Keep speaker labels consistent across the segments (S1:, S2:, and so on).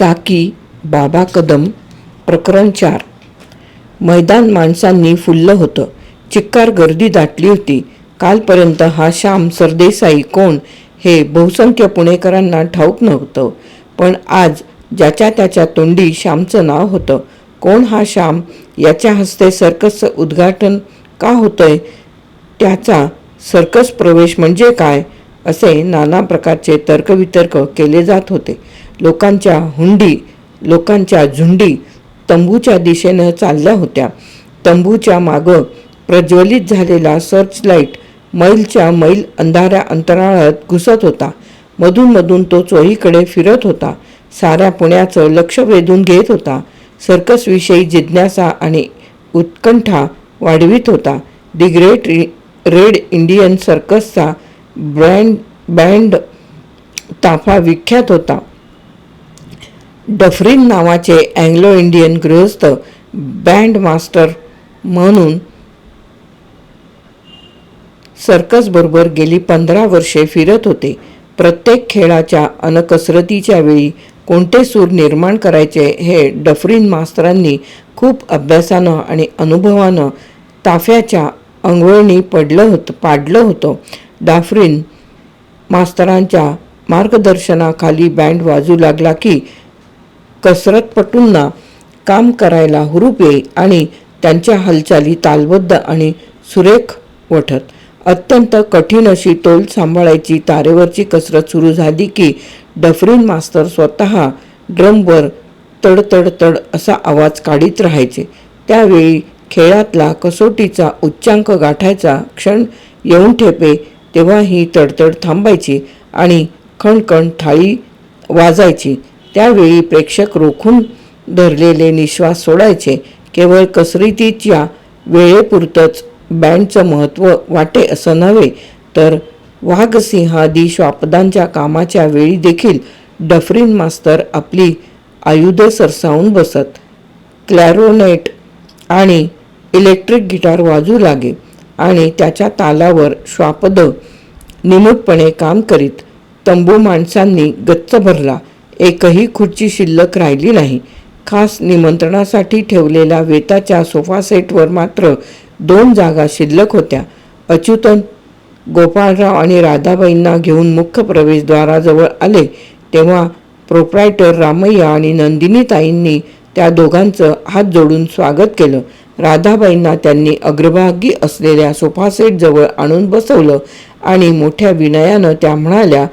S1: साकी बाबा कदम प्रकरण चार. मैदान माणसांनी फुललं होतं. चिक्कार गर्दी दाटली होती. कालपर्यंत हा श्याम सरदेसाई कोण हे बहुसंख्य पुणेकरांना ठाऊक नव्हतं. पण आज ज्याच्या त्याच्या तोंडी श्यामचं नाव होतं. कोण हा श्याम? याच्या हस्ते सर्कसचं उद्घाटन का होतंय? त्याचा सर्कस प्रवेश म्हणजे काय? असे नाना प्रकारचे तर्कवितर्क केले जात होते. लोकांच्या हुंडी लोकांच्या झुंडी तंबूच्या दिशेनं चालल्या होत्या. तंबूच्या मागं प्रज्वलित झालेला सर्च लाइट मैलच्या मैल अंधाऱ्या अंतराळात घुसत होता. मधून मधून तो चोहीकडे फिरत होता. साऱ्या पुण्याचं लक्ष वेधून घेत होता. सर्कसविषयी जिज्ञासा आणि उत्कंठा वाढवित होता. दी ग्रेट रेड इंडियन सर्कसचा ब्रँड बँड ताफा विख्यात होता. डफरीन नावाचे अँग्लो इंडियन गृहस्थ बँड मास्टर म्हणून सर्कसबरोबर गेली पंधरा वर्षे फिरत होते. प्रत्येक खेळाच्या अन कसरतीच्या वेळी कोणते सूर निर्माण करायचे हे डफरीन मास्तरांनी खूप अभ्यासानं आणि अनुभवानं ताफ्याच्या अंगवळणी पडलं होतं पाडलं होतं. डाफरीन मास्तरांच्या मार्गदर्शनाखाली बँड वाजू लागला की कसरतपटूंना काम करायला हुरूप येई आणि त्यांच्या हालचाली तालबद्ध आणि सुरेख वठत. अत्यंत कठीण अशी तोल सांभाळायची तारेवरची कसरत सुरू झाली की डफरीन मास्तर स्वतः ड्रमवर तडतडतड तड असा आवाज काढीत राहायचे. त्यावेळी खेळातला कसोटीचा उच्चांक गाठायचा क्षण येऊन ठेपे तेव्हा ही तडतड थांबायची आणि खणखण थाळी वाजायची. त्यावेळी प्रेक्षक रोखून धरलेले निश्वास सोडायचे. केवळ कसरतीच्या वेळेपुरतंच बँडचं महत्त्व वाटे असं नव्हे तर वाघसिंहादी श्वापदांच्या कामाच्या वेळी देखील डफरीन मास्तर आपली आयुधे सरसावून बसत क्लॅरोनेट आणि इलेक्ट्रिक गिटार वाजू लागे आणि त्याच्या तालावर श्वापद निमूटपणे काम करीत तंबू माणसांनी गच्च भरला. एकही खुर्ची शिल्लक राहिली नाही. खास निमंत्रणासाठी ठेवलेल्या वेताच्या सोफा सेटवर मात्र दोन जागा शिल्लक होत्या. अच्युतन गोपाळराव आणि राधाबाईंना घेऊन मुख्य प्रवेशद्वाराजवळ आले तेव्हा प्रोप्रायटर रामय्या आणि नंदिनीताईंनी त्या दोघांचं हात जोडून स्वागत केलं. राधाबाईंना त्यांनी अग्रभागी असलेल्या सोफासेटजवळ आणून बसवलं आणि मोठ्या विनयानं त्या म्हणाल्या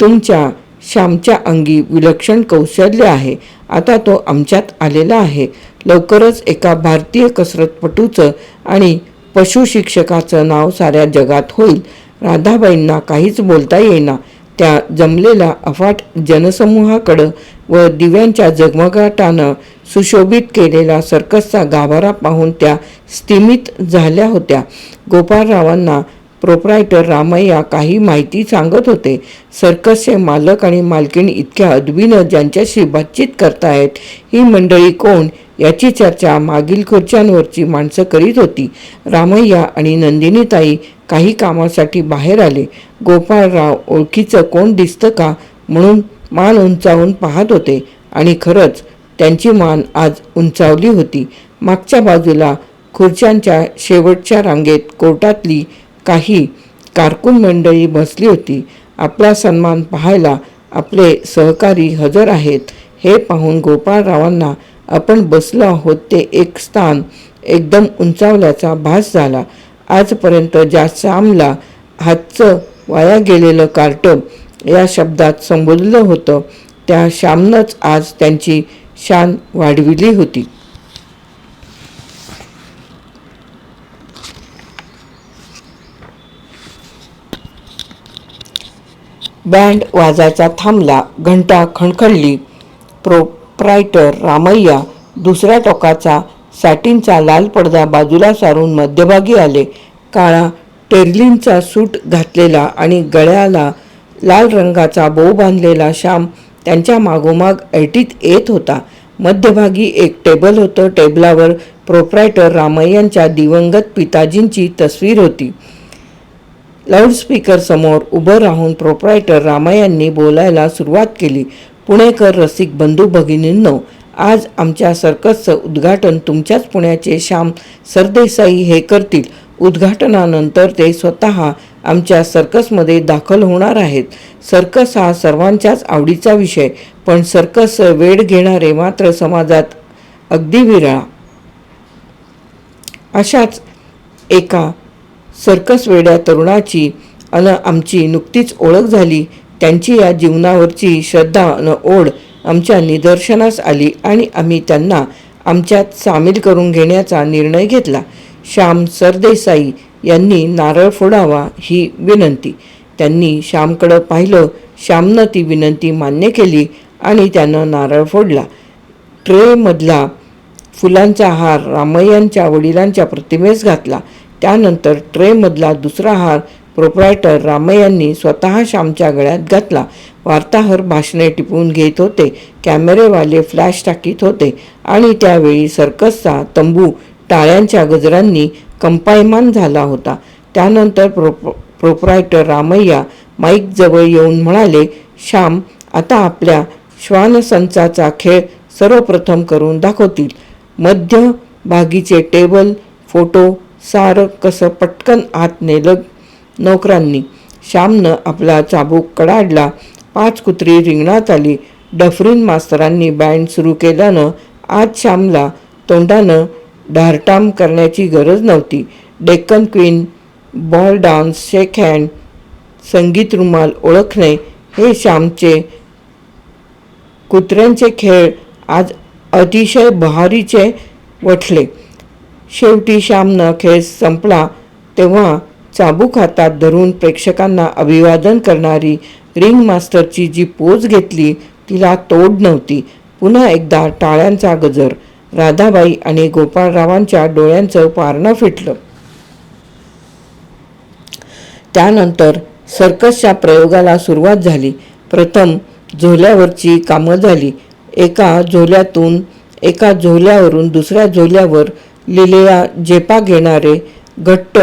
S1: तुमच्या श्यामच्या अंगी विलक्षण कौशल्य आहे. आता तो आमच्यात आलेला आहे. लवकरच एका भारतीय कसरतपटूचं आणि पशुशिक्षकाचं नाव साऱ्या जगात होईल. राधाबाईंना काहीच बोलता येईना. त्या जमलेल्या अफाट जनसमूहाकडं व दिव्यांच्या जगमगाटानं सुशोभित केलेला सर्कसचा गाभारा पाहून त्या स्तिमित झाल्या होत्या. गोपाळरावांना प्रोप्रायटर रामय्या काही माहिती सांगत होते. सर्कसचे मालक आणि मालकीण इतक्या अदबीनं ज्यांच्याशी बातचीत करतायत ही मंडळी कोण? याची चर्चा मागील खुर्च्यांवरची माणसं करीत होती. रामय्या आणि नंदिनीताई काही कामासाठी बाहेर आले. गोपाळराव ओळखीचं कोण दिसतं का? म्हणून मान उंचावून पाहत होते. आणि खरंच त्यांची मान आज उंचावली होती. मागच्या बाजूला खुर्च्यांच्या शेवटच्या रांगेत कोर्टातली काही कारकून मंडळी बसली होती. आपला सन्मान पाहायला आपले सहकारी हजर आहेत. हे पाहून गोपाळरावांना आपण बसलो आहोत ते एक स्थान एकदम उंचावल्याचा भास झाला. आजपर्यंत ज्या श्यामला हातचं वाया गेलेलं कार्ट या शब्दात संबोधलं होतं त्या श्यामनंच आज त्यांची शान वाढविली होती. बँड वाजायचा थांबला घंटा खणखणली. प्रोप्रायटर रामय्या दुसऱ्या टोकाचा सॅटिनचा लाल पडदा बाजूला सारून मध्यभागी आले. काळा टेर्लिनचा सूट घातलेला आणि गळ्याला लाल रंगाचा बो बांधलेला श्याम त्यांच्या मागोमाग ऐटीत येत होता. मध्यभागी एक टेबल होतं. टेबलावर प्रोप्रायटर रामय्यांच्या दिवंगत पिताजींची तस्वीर होती. लाऊडस्पीकरसमोर उभं राहून प्रोप्रायटर रामय्यांनी बोलायला सुरुवात केली. पुणेकर रसिक बंधू भगिनींनो आज आमच्या सर्कसचं उद्घाटन तुमच्याच पुण्याचे श्याम सरदेसाई हे करतील. उद्घाटनानंतर ते स्वतः आमच्या सर्कसमध्ये दाखल होणार आहेत. सर्कस हा सर्वांच्याच आवडीचा विषय पण सर्कस वेळ घेणारे मात्र समाजात अगदी विरळा. अशाच एका सर्कस वेड्या तरुणाची अन आमची नुकतीच ओळख झाली त्यांची या जीवनावरची श्रद्धा अन ओढ आमच्या निदर्शनास आली आणि आम्ही त्यांना आमच्यात सामील करून घेण्याचा निर्णय घेतला. श्याम सरदेसाई यांनी नारळ फोडावा ही विनंती. त्यांनी श्यामकडं पाहिलं श्यामनं ती विनंती मान्य केली आणि त्यानं नारळ फोडला. ट्रेमधला फुलांचा हार रामय्यांच्या वडिलांच्या प्रतिमेस घातला. त्यानंतर ट्रेमधला दुसरा हार प्रोप्रायटर रामय्यांनी स्वतः श्यामच्या गळ्यात घातला. वार्ताहर भाषणे टिपवून घेत होते. कॅमेरेवाले फ्लॅश टाकीत होते. आणि त्यावेळी सर्कसचा तंबू टाळ्यांच्या गजरांनी कंपायमान झाला होता. त्यानंतर प्रो प्रोप्रायटर रामय्या माईकजवळ येऊन म्हणाले श्याम आता आपल्या श्वानसंचाचा खेळ सर्वप्रथम करून दाखवतील. मध्यभागीचे टेबल फोटो सारं कसं पटकन आत नेलं. नोकरांनी श्यामनं आपला चाबूक कडाडला. पाच कुत्री रिंगणात आली. डफरीन मास्तरांनी बँड सुरू केल्यानं आज श्यामला तोंडानं ढारटाम करण्याची गरज नव्हती. Deccan Queen ball dance shake hand संगीत रुमाल ओळखणे हे श्यामचे कुत्र्यांचे खेळ आज अतिशय बहारीचे वठले. शेवटी श्यामनं खेळ संपला तेव्हा चाबूक हातात धरून प्रेक्षकांना अभिवादन करणारी रिंग मास्टरची जी पोज घेतली तिला तोड नव्हती. पुन्हा एकदा टाळ्यांचा गजर. राधाबाई आणि गोपाळरावांच्या डोळ्यांचं पारणं फिटलं. त्यानंतर सर्कसच्या प्रयोगाला सुरुवात झाली. प्रथम झोल्यावरची कामं झाली. एका झोल्यातून एका झोल्यावरून दुसऱ्या झोल्यावर लिलेल्या जेपा घेणारे घट्ट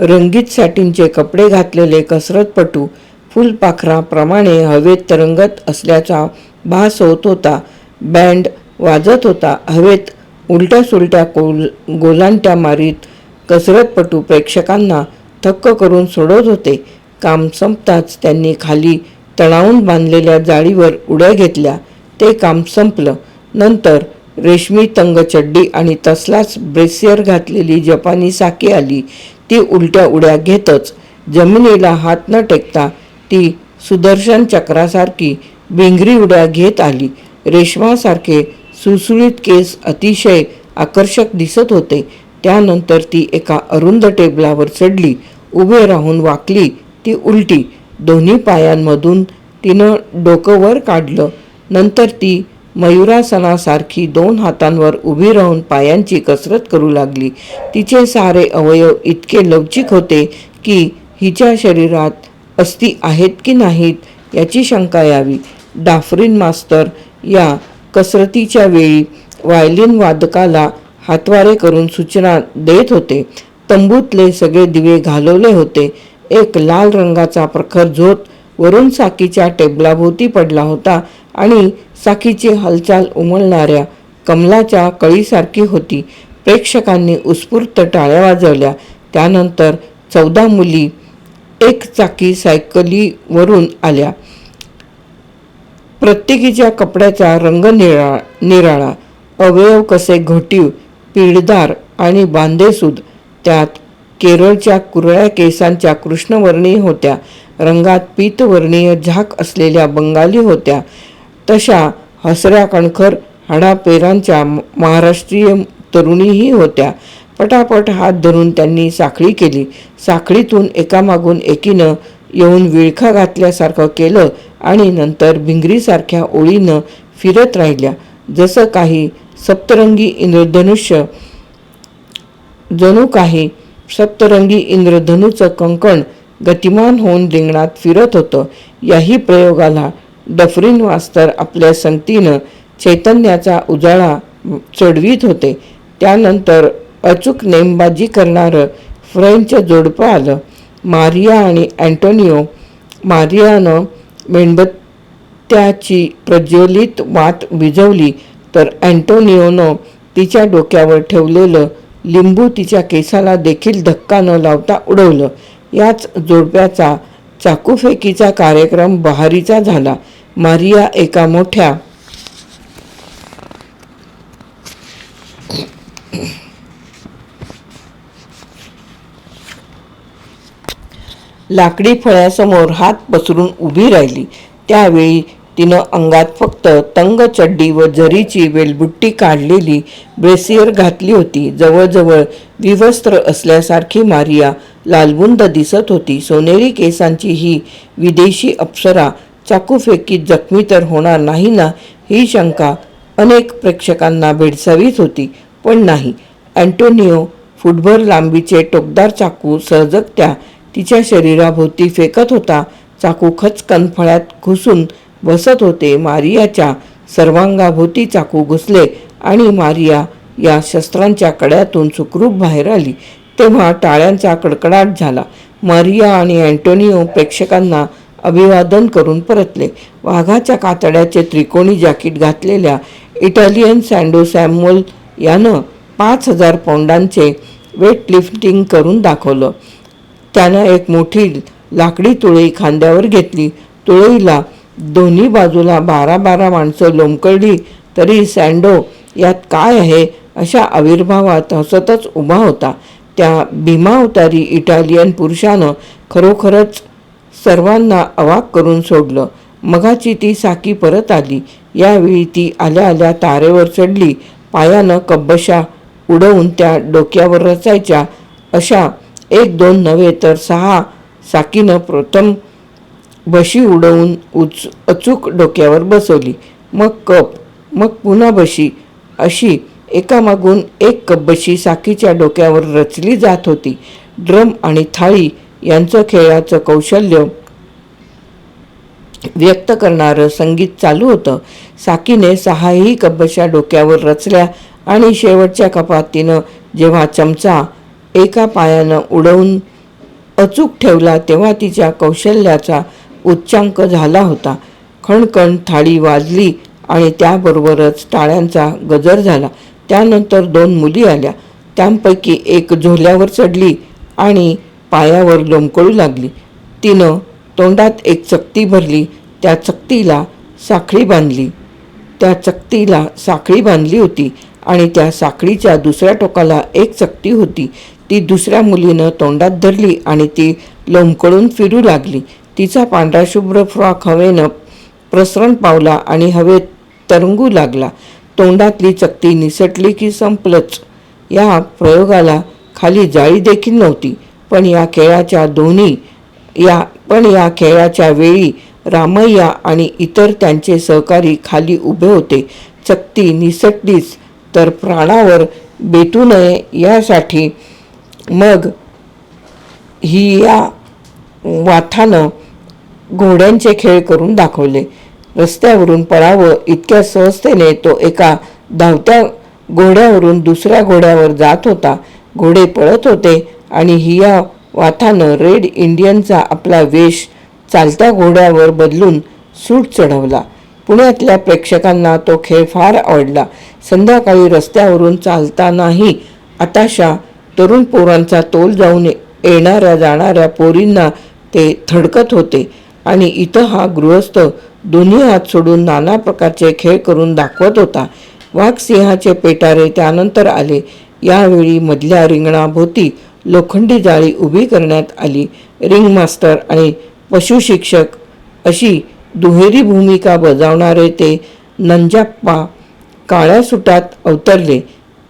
S1: रंगीत सॅटिनचे कपडे घातलेले कसरतपटू फुलपाखराप्रमाणे हवेत तरंगत असल्याचा भास होत होता. बँड वाजत होता. हवेत उलट्या सुलट्या कोल गोलांट्या मारीत कसरतपटू प्रेक्षकांना थक्क करून सोडत होते. काम संपताच त्यांनी खाली तणावून बांधलेल्या जाळीवर उड्या घेतल्या. ते काम संपलं. नंतर रेशमी तंगचड्डी आणि तसलाच ब्रेसियर घातलेली जपानी साकी आली ती उलट्या उड्या घेतच जमिनीला हात न टेकता ती सुदर्शन चक्रासारखी भिंगरी उड्या घेत आली. रेशमासारखे सुळसुळीत केस अतिशय आकर्षक दिसत होते. त्यानंतर ती एका अरुंद टेबलावर चढली उभे राहून वाकली ती उलटी. दोन्ही पायांमधून तिनं डोकं वर काढलं. नंतर ती मयुरासनासारखी दोन हातांवर उभी राहून पायांची कसरत करू लागली. तिचे सारे अवयव इतके लवचिक होते की हिच्या शरीरात अस्थी आहेत की नाहीत याची शंका यावी. डाफरीन मास्तर या कसरतीच्या वेळी व्हायलिन वादकाला हातवारे करून सूचना देत होते. तंबूतले सगळे दिवे घालवले होते. एक लाल रंगाचा प्रखर झोत वरून साकीच्या टेबलाभोवती पडला होता आणि साकीची हालचाल उमलणाऱ्या कमलाच्या कळीसारखी होती. प्रेक्षकांनी उत्स्फूर्त टाळ्या वाजवल्या. त्यानंतर चौदा मुली एक चाकी सायकलीवरून आल्या. प्रत्येकीच्या कपड्याचा रंग निराळा निराळा. अवयव कसे घोटीव पीळदार आणि बांधेसूद. त्यात केरळच्या कुरळ्या केसांच्या कृष्णवर्णी होत्या. रंगात पीतवर्णीय झाक असलेल्या बंगाली होत्या. तशा हसऱ्या कणखर हाडापेरांच्या महाराष्ट्रीय तरुणीही होत्या. पटापट हात धरून त्यांनी साखळी केली. साखळीतून एकामागून एकीनं येऊन विळखा घातल्यासारखं केलं आणि नंतर भिंगरीसारख्या ओळीनं फिरत राहिल्या. जसं काही सप्तरंगी इंद्रधनुष्य जणू काही सप्तरंगी इंद्रधनूचं कंकण गतिमान होऊन रिंगणात फिरत होतं. याही प्रयोगाला डफरीन मास्तर आपल्या संगतीनं चैतन्याचा उजाळा चढवीत होते. त्यानंतर अचूक नेमबाजी करणारं फ्रेंच जोडपं आलं. मारिया आणि अँटोनिओ मारियानं मेणबत्त्याची प्रज्वलित वात विझवली तर अँटोनिओनं तिच्या डोक्यावर ठेवलेलं लिंबू तिच्या केसाला देखील धक्का न लावता उडवलं. याच जोडप्याचा चाकूफेकीचा कार्यक्रम बहारीचा झाला. मारिया एका मोठ्या लाकडी फळ्यासमोर हात पसरून उभी राहिली. त्यावेळी तिनं अंगात फक्त तंग चड्डी व जरीची वेलबुट्टी काढलेली ब्रेसियर घातली होती. जवळजवळ विवस्त्र असल्यासारखी मारिया लालबुंद दिसत होती. सोनेरी केसांची ही विदेशी अप्सरा चाकूफेकीत जखमी तर होणार नाही ना ही शंका अनेक प्रेक्षकांना भेडसावीत होती. पण नाही. अँटोनिओ फुटभर लांबीचे टोकदार चाकू सहजगत्या तिच्या शरीराभोवती फेकत होता. चाकू खचकन फळ्यात घुसून बसत होते. मारियाच्या सर्वांगाभोवती चाकू घुसले आणि मारिया या शस्त्रांच्या कड्यातून सुखरूप बाहेर आली. तेव्हा टाळ्यांचा कडकडाट झाला. मारिया आणि अँटोनिओ प्रेक्षकांना अभिवादन करून परतले. वाघाच्या कातड्याचे त्रिकोणी जॅकेट घातलेल्या इटालियन सँडो सॅम्युअल यानं पाच हजार पौंडांचे वेट लिफ्टिंग करून दाखवलं. त्यानं एक मोठी लाकडी तुळई खांद्यावर घेतली. तुळईला दोन्ही बाजूला बारा बारा माणसं लोंबकळली तरी सँडो यात काय आहे अशा आविर्भावात हसतच उभा होता. त्या भीमावतारी इटालियन पुरुषानं खरोखरच सर्वांना अवाक करून सोडलं. मगाची ती साकी परत आली. यावेळी ती आल्या आल्या तारेवर चढली. पायानं कब्बशा उडवून त्या डोक्यावर रचायच्या. अशा एक दोन नव्हे तर सहा साकीनं प्रथम बशी उडवून उच अचूक डोक्यावर बसवली. मग कप मग पुन्हा बशी. अशी एकामागून एक कब्बशी साकीच्या डोक्यावर रचली जात होती. ड्रम आणि थाळी यांचं खेळाचं कौशल्य व्यक्त करणारं संगीत चालू होतं. साकीने सहाही कब्बशा डोक्यावर रचल्या आणि शेवटच्या कपातीनं जेव्हा चमचा एका पायानं उडवून अचूक ठेवला तेव्हा तिच्या कौशल्याचा उच्चांक झाला होता. खणखण थाळी वाजली आणि त्याबरोबरच टाळ्यांचा गजर झाला. त्यानंतर दोन मुली आल्या. त्यांपैकी एक झोल्यावर चढली आणि पायावर लोंबकळू लागली. तिनं तोंडात एक चकती भरली. त्या चकतीला साखळी बांधली. त्या चकतीला साखळी बांधली होती आणि त्या साखळीच्या दुसऱ्या टोकाला एक चकती होती. ती दुसऱ्या मुलीनं तोंडात धरली आणि ती लोंबकळून फिरू लागली. तिचा पांढरा शुभ्र फ्रॉक हवेनं प्रसरण पावला आणि हवेत तरंगू लागला. तोंडातली चकती निसटली की संपलंच. या प्रयोगाला खाली जाळी देखील नव्हती पण या खेळाच्या दोन्ही या पण या खेळाच्या वेळी रामय्या आणि इतर त्यांचे सहकारी खाली उभे होते. चकती निसटलीच तर प्राणावर बेतू नये यासाठी मग ही या वाथानं घोड्यांचे खेळ करून दाखवले. रस्त्यावरून पळावं इतक्या सहजतेने तो एका धावत्या घोड्यावरून दुसऱ्या घोड्यावर जात होता. घोडे पळत होते आणि हिया वाथानं रेड इंडियनचा आपला वेश चालत्या घोड्यावर बदलून सूट चढवला. पुण्यातल्या प्रेक्षकांना तो खेळ फार आवडला. संध्याकाळी रस्त्यावरून चालतानाही आताशा तरुण पोरांचा तोल जाऊन येणाऱ्या जाणाऱ्या पोरींना ते थडकत होते. आणि इथं हा गृहस्थ दोन्ही हात सोडून नाना प्रकारचे खेळ करून दाखवत होता. वाघसिंहाचे पेटारे त्यानंतर आले. यावेळी मधल्या रिंगणाभोवती लोखंडी जाळी उभी करण्यात आली. रिंग मास्टर आणि पशुशिक्षक अशी दुहेरी भूमिका बजावणारे ते नंजाप्पा काळ्या सुटात अवतरले.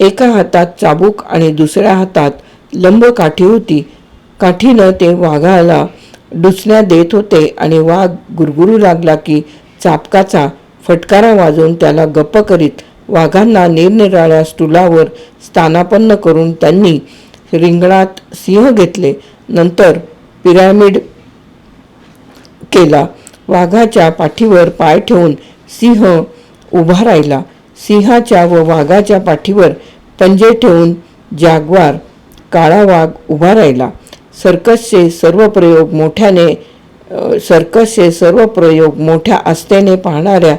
S1: एका हातात चाबूक आणि दुसऱ्या हातात लंब काठी होती. काठीनं ते वाघाला डुसण्या देत होते आणि वाघ गुरगुरू लागला की चापकाचा फटकारा वाजवून त्याला गप्प करीत वाघांना निरनिराळ्या स्टुलावर स्थानापन्न करून त्यांनी रिंगणात सिंह घेतले. नंतर पिरॅमिड केला. वाघाच्या पाठीवर पाय ठेवून सिंह उभा राहिला. सिंहाच्या व वाघाच्या पाठीवर पंजे ठेवून जागवार काळा वाघ उभा राहिला. सर्कसचे सर्व प्रयोग मोठ्याने सर्कसचे सर्व प्रयोग मोठ्या आस्थेने पाहणाऱ्या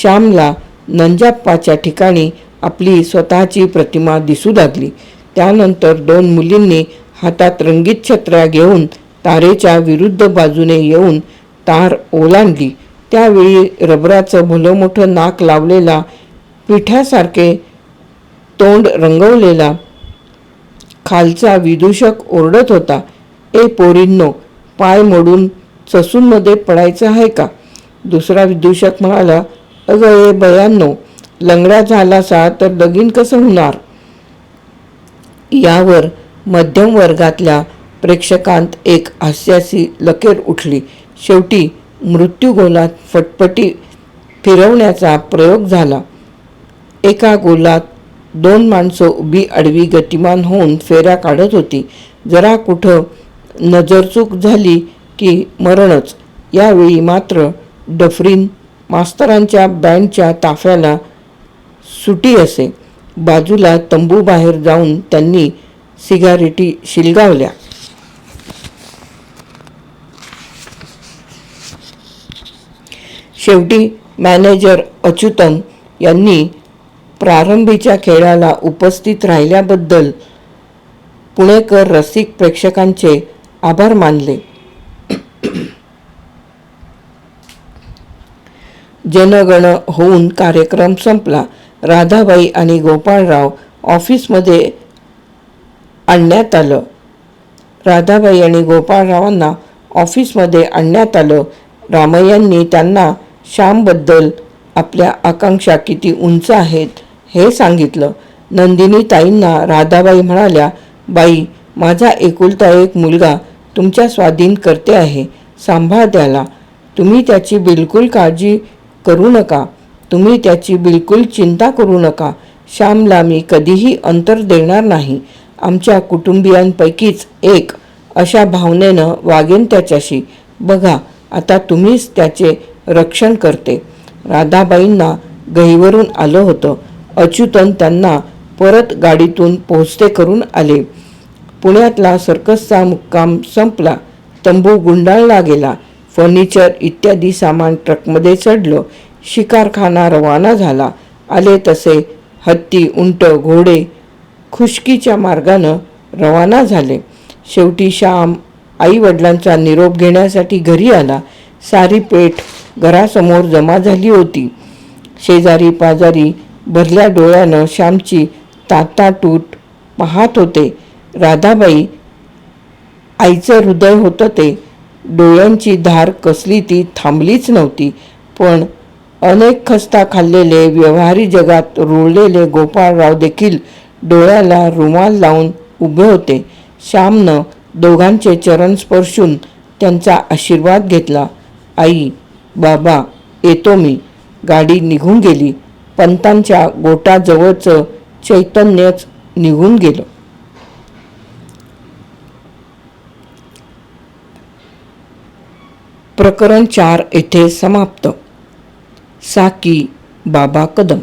S1: श्यामला नंजाप्पाच्या ठिकाणी आपली स्वतःची प्रतिमा दिसू लागली. त्यानंतर दोन मुलींनी हातात रंगीत छत्र्या घेऊन तारेच्या विरुद्ध बाजूने येऊन तार ओलांडली. त्यावेळी रबराचं भलं मोठं नाक लावलेला पिठासारखे तोंड रंगवलेला खालचा विदूषक ओरडत होता. ए पोरींनो पाय मोडून ससूनमध्ये पडायचं आहे का? दुसरा विदूषक म्हणाला अगं ए बयांनो लंगडा झालासा तर लगीन कसं होणार? यावर मध्यम वर्गातल्या प्रेक्षकांत एक हास्याची लकेर उठली. शेवटी मृत्यूगोलात फटफटी फिरवण्याचा प्रयोग झाला. एका गोलात दोन माणसं उभी आडवी गतिमान होऊन फेऱ्या काढत होती. जरा कुठं नजरचूक झाली की मरणच. यावेळी मात्र डफरीन मास्तरांच्या बँडच्या ताफ्याला सुटी असे. बाजूला तंबू बाहेर जाऊन त्यांनी सिगारेटी शिलगावल्या. शेवटी मॅनेजर अच्युतन यांनी प्रारंभीच्या खेळाला उपस्थित राहिल्याबद्दल पुणेकर रसिक प्रेक्षकांचे आभार मानले. जनगण होऊन कार्यक्रम संपला. राधाबाई आणि गोपाळराव ऑफिसमध्ये आणण्यात आलं. राधाबाई आणि गोपाळरावांना ऑफिसमध्ये आणण्यात आलं. रामय्यांनी त्यांना श्यामबद्दल आपल्या आकांक्षा किती उंच आहेत हे सांगितलं. नंदिनी ताईंना राधाबाई म्हणाल्या बाई माझा एकुलता एक मुलगा तुमच्या स्वाधीन करते आहे. सांभाळ द्याला तुम्ही त्याची बिलकुल काळजी करू नका. तुम्ही त्याची बिलकुल चिंता करू नका. श्यामला मी कधीही अंतर देणार नाही. आमच्या कुटुंबियांपैकीच एक अशा भावनेनं वागेन त्याच्याशी. बघा आता तुम्हीच त्याचे रक्षण करते. राधाबाईंना गहीवरून आलं होतं. अच्युतन त्यांना परत गाडीतून पोहोचते करून आले. पुण्यातला सर्कसचा मुक्काम संपला. तंबू गुंडाळला गेला. फर्निचर इत्यादी सामान ट्रकमध्ये चढलं. शिकारखाना रवाना झाला. आले तसे हत्ती उंट घोडे खुशकीच्या मार्गानं रवाना झाले. शेवटी श्याम आई वडिलांचा निरोप घेण्यासाठी घरी आला. सारी पेठ घरासमोर जमा झाली होती. शेजारी पाजारी भरल्या डोळ्यानं श्यामची तातातूट पाहत होते. राधाबाई आईचं हृदय होतं ते. डोळ्यांची धार कसली ती थांबलीच नव्हती. पण अनेक खस्ता खाल्लेले व्यवहारी जगात रुळलेले गोपाळराव देखील डोळ्याला रुमाल लावून उभे होते. श्यामनं दोघांचे चरण स्पर्शून त्यांचा आशीर्वाद घेतला. आई बाबा येतो मी. गाडी निघून गेली. पंतांच्या गोटाजवळचं चैतन्यच निघून गेलं. प्रकरण चार येथे समाप्त. साकी बाबा कदम.